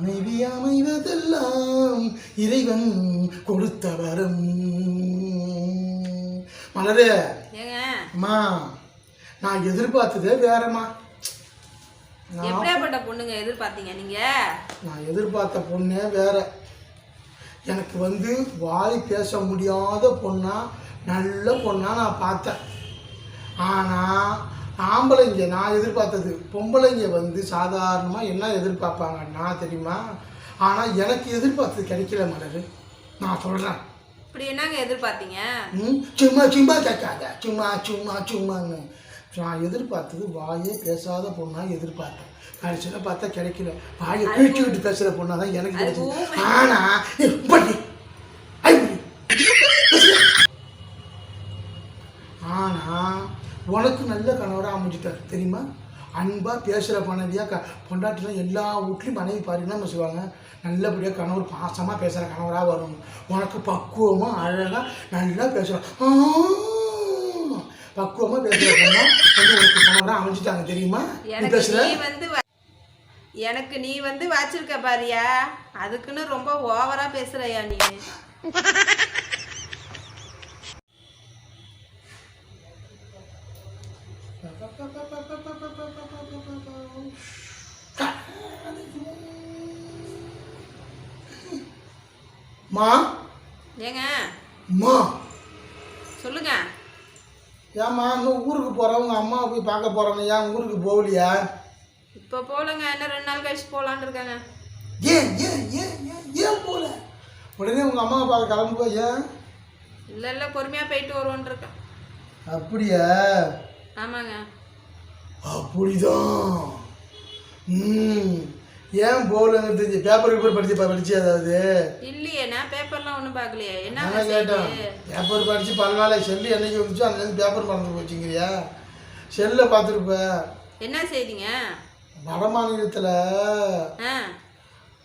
மனைவி அமைவதெல்லாம் இறைவன் கொடுத்த வரம் மலரே அம்மா நான் எதிர்பார்த்ததே வேறம்மா. எப்படியாப்பட்ட பொண்ணுங்க எதிர்பார்த்தீங்க நீங்க? நான் எதிர்பார்த்த பொண்ணே வேற. எனக்கு வந்து வாய் பேச முடியாத பொண்ணா நல்ல பொண்ணா நான் பார்த்தேன். ஆனால் ஆம்பளைங்க நான் எதிர்பார்த்தது. பொம்பளைங்க வந்து சாதாரணமாக என்ன எதிர்பார்ப்பாங்கன்னா தெரியுமா? ஆனால் எனக்கு எதிர்பார்த்தது கிடைக்கல மலர். நான் சொல்கிறேன் இப்படி என்னங்க எதிர்பார்த்தீங்க? ம், சும்மா சும்மா கேட்காத. சும்மா சும்மா சும்மான்னு. நான் எதிர்பார்த்தது வாயே பேசாத பொண்ணா எதிர்பார்த்தேன். கடைசியில் பார்த்தா கிடைக்கல. வாயை கிழிச்சுக்கிட்டு பேசுகிற பொண்ணா தான் எனக்கு கிடைச்சது. ஆனால் பண்ணி ஆனால் உனக்கு நல்ல கணவராக அமைஞ்சிட்டார். தெரியுமா? அன்பாக பேசுகிற மனைவியாக க பொண்டாட்டிலாம் எல்லா வீட்லையும் மனைவி பாருன்னா நம்ம சொல்லுவாங்க நல்லபடியாக கணவர் பாசமாக பேசுகிற கணவராக வரும் உனக்கு பக்குவமாக அழகாக நல்லா பேசுகிறான் பக்குவமாக பேசுகிற பொண்ணா வந்து உனக்கு கணவராக அமைஞ்சிட்டாங்க. தெரியுமா? பேசுகிற எனக்கு நீ வந்து வச்சிருக்க பாரியா? அதுக்குன்னு ரொம்ப ஓவரா பேசுறயா நீ. மா. ஏங்க. மா. சொல்லுங்க. ஏம்மா இன்னும் ஊருக்கு போகிறேன் உங்கள் அம்மா போய் பார்க்க போகிறேன்னு ஏன் ஊருக்கு போகலையா? இப்போ போலங்க இன்னும் ரெண்டு நாள் கழிச்சு போலான்னு இருக்காங்க. ஏன் ஏன் ஏன் ஏன் ஏன் போகல உடனே உங்கள் அம்மாவை பார்க்க கிளம்புவா ஏன்? இல்ல இல்ல பொறுமையா போயிட்டு வருவோன்னு இருக்கேன். அப்படியா? ஆமாங்க. அப்படிதான். ம். ஏன் போகலங்கிறது பேப்பர் பேப்பர் படிச்சு படிச்சு அதாவது? இல்லையே நான் பேப்பர்லாம் ஒன்றும் பார்க்கலையே என்ன கேட்டேன் பேப்பர் படித்து பல்வாழை செல்லு என்னைக்கு வந்துச்சோ அதுலேருந்து பேப்பர் மறந்து போச்சுங்கிறியா? செல்லை பார்த்துருப்ப. என்ன செய்திங்க? வட மாநிலத்தில்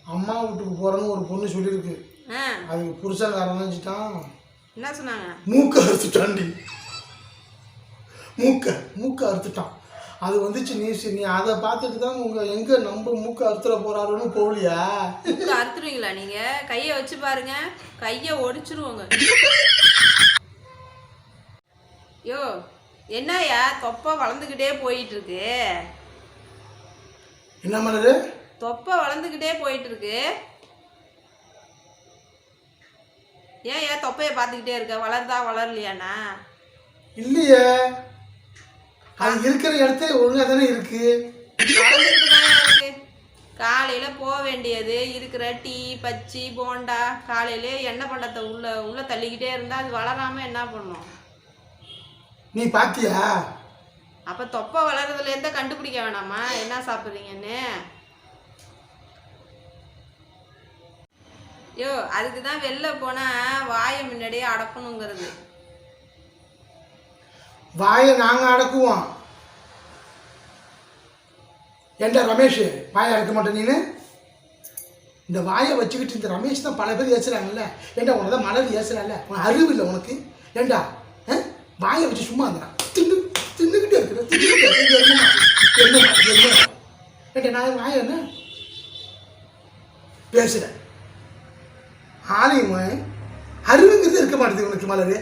அம்மா வீட்டுக்கு போகிறேன்னு ஒரு பொண்ணு சொல்லியிருக்கு. அதுக்கு புருஷன்காரன் நினச்சிட்டான் என்ன சொன்னாங்க? மூக்க அறுத்துட்டான்டி. மூக்க மூக்க அறுத்துட்டான். அது வந்துச்சு நியூஸ் நீ அதை பார்த்துட்டு தான் உங்கள் எங்கே நம்ம மூக்க அறுத்துற போகிறாருன்னு போகலையா? மூக்கு அறுத்துருவீங்களா நீங்க? கையை வச்சு பாருங்க. கையை ஒடிச்சிருவோங்க. யோ என்னய்யா? தொப்பை வளர்ந்துக்கிட்டே போயிட்டு இருக்கு என்ன பண்ணுறது தொப்பை வளர்ந்துக்கிட்டே போயிட்டு இருக்கு ஏன் ஏன் தொப்பையை பார்த்துக்கிட்டே இருக்க? வளருதா வளரலையாண்ணா? இல்லையே. அது இருக்கிற இடத்துல ஒழுங்காக தானே இருக்கு? காலையில போக வேண்டியது. இருக்கிற டீ பச்சி போண்டா காலையிலே எண்ணெய் பண்டத்தை உள்ள உள்ள தள்ளிக்கிட்டே இருந்தா அது வளராம என்ன பண்ணும்? நீ பாத்தியா? அப்ப தொப்பை வளர்றதுல இருந்த கண்டுபிடிக்க வேணாமா? என்ன சாப்பிட்றீங்கன்னு? யோ அதுக்கு தான் வெளில போனா வாயை முன்னாடியே அடக்கணுங்கிறது. வாயை நாங்கள் அடக்குவோம். ஏண்டா ரமேஷ் வாயை அடக்க மாட்டேன் நீனு? இந்த வாயை வச்சுக்கிட்டு இந்த ரமேஷ் தான் பல பேர் ஏசுறாங்கல்ல? ஏண்டா உனக்கு தான் மலர் ஏசுறாங்கல்ல உனக்கு அறிவு இல்லை உனக்கு. ஏண்டா ஆ? வாயை வச்சு சும்மா இருந்தா தின்னு தின்னுக்கிட்டே இருக்கிற தின்னுக்கிட்டே ஏண்டா நான் வாயை என்ன? பேசுகிறேன் ஆலயம் அறிவுங்கிறது இருக்க மாட்டேது உனக்கு மலர்.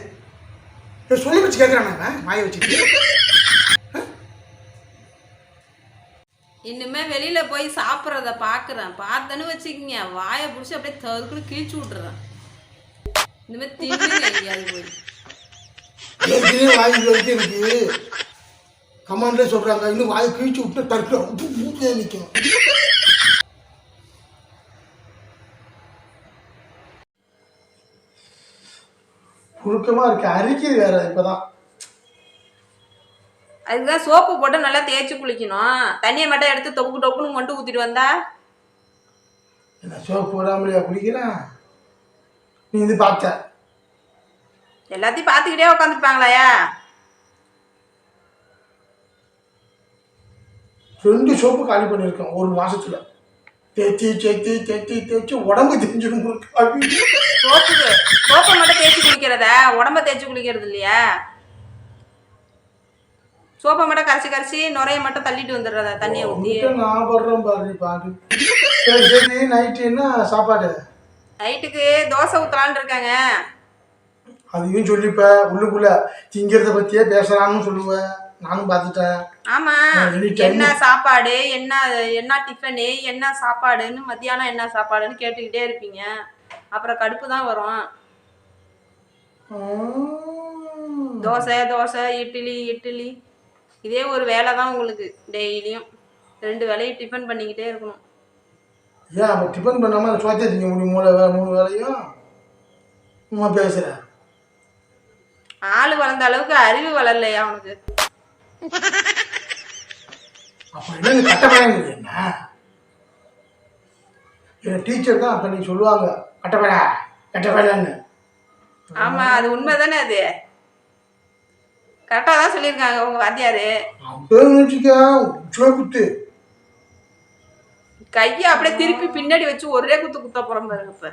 சொல்லி வச்சு கேட்குறான் வாயை வச்சுட்டு இனிமே வெளியில போய் சாப்பிட்றத பாக்குறேன். பார்த்தேன்னு வச்சுக்கிங்க வாயை பிடிச்சி அப்படியே தருக்குன்னு கிழிச்சு விட்டுறேன். இனிமே ஏற்கனவே வாய் வரைக்கும் இருக்கு கமாண்ட்லேயே சொல்கிறாங்க இன்னும் வாயை கிழிச்சு விட்டு மூச்சே நிற்கும் சுருக்கமாக இருக்கு. அரிக்குது வேற இப்போதான். அதுக்குதான் சோப்பு போட்டு நல்லா தேய்ச்சி குளிக்கணும். தண்ணியை மட்டும் எடுத்து தொப்பு டொப்புன்னு மட்டும் ஊற்றிட்டு வந்தா? என்ன சோப்பு போடாமலையா குடிக்கிறேன் நீ இது பார்த்த. எல்லாத்தையும் பார்த்துக்கிட்டே உட்காந்துருப்பாங்களாயா ரெண்டு சோப்பு காலி பண்ணியிருக்கேன் ஒரு மாசத்துல. தேய்ச்சி தேய்ச்சி தேய்ச்சி தேய்ச்சி உடம்பு தெரிஞ்சிடும் சோப்புக்கு சோப்பை மட்டும் தேய்ச்சி குளிக்கிறத? உடம்ப தேய்ச்சி குளிக்கிறது இல்லையா? சோப்பை மட்டும் கரைச்சி கரைச்சி நுரைய மட்டும் தள்ளிட்டு வந்துடுறத? தண்ணியை ஊற்றி நான் படுறேன் பாரு பாரு. சரி நைட்டு என்ன சாப்பாடு? நைட்டுக்கு தோசை ஊற்றலான்னு இருக்காங்க. அதையும் சொல்லிப்ப உள்ளுக்குள்ள திங்கிறத பத்தியே பேசுறான்னு சொல்லுவேன் நானும் பார்த்துட்டேன். ஆமா. என்ன சாப்பாடு என்ன என்ன டிஃபனு என்ன சாப்பாடுன்னு மத்தியானம் என்ன சாப்பாடுன்னு கேட்டுக்கிட்டே இருப்பீங்க. அப்புறம் கடுப்பு தான் வரும். தோசை தோசை இட்லி இட்லி. இதே ஒரு வேலை தான் உங்களுக்கு டெய்லியும். ரெண்டு வேலையும் டிஃபன் பண்ணிக்கிட்டே இருக்கணும். ஏன் அப்போ டிஃபன் பண்ணாமல் அந்த சோத்தே திங்க முடியும் மூணு வே மூணு வேலையும் சும்மா பேசுகிறேன் ஆள் வளர்ந்த அளவுக்கு அறிவு வளரலையா அவனுக்கு என்ன? என் டீச்சர் தான் அப்போ நீ சொல்லுவாங்க கட்டப்பையா கட்டப்பையான்னு ஆமா அது உண்மை தானே அது கரெக்டாக தான் சொல்லியிருக்காங்க உங்க வாத்தியாரு. அப்படியே குத்து. கையை அப்படியே திருப்பி பின்னாடி வச்சு ஒரே குத்து குத்த போறோம் பாருங்க இப்ப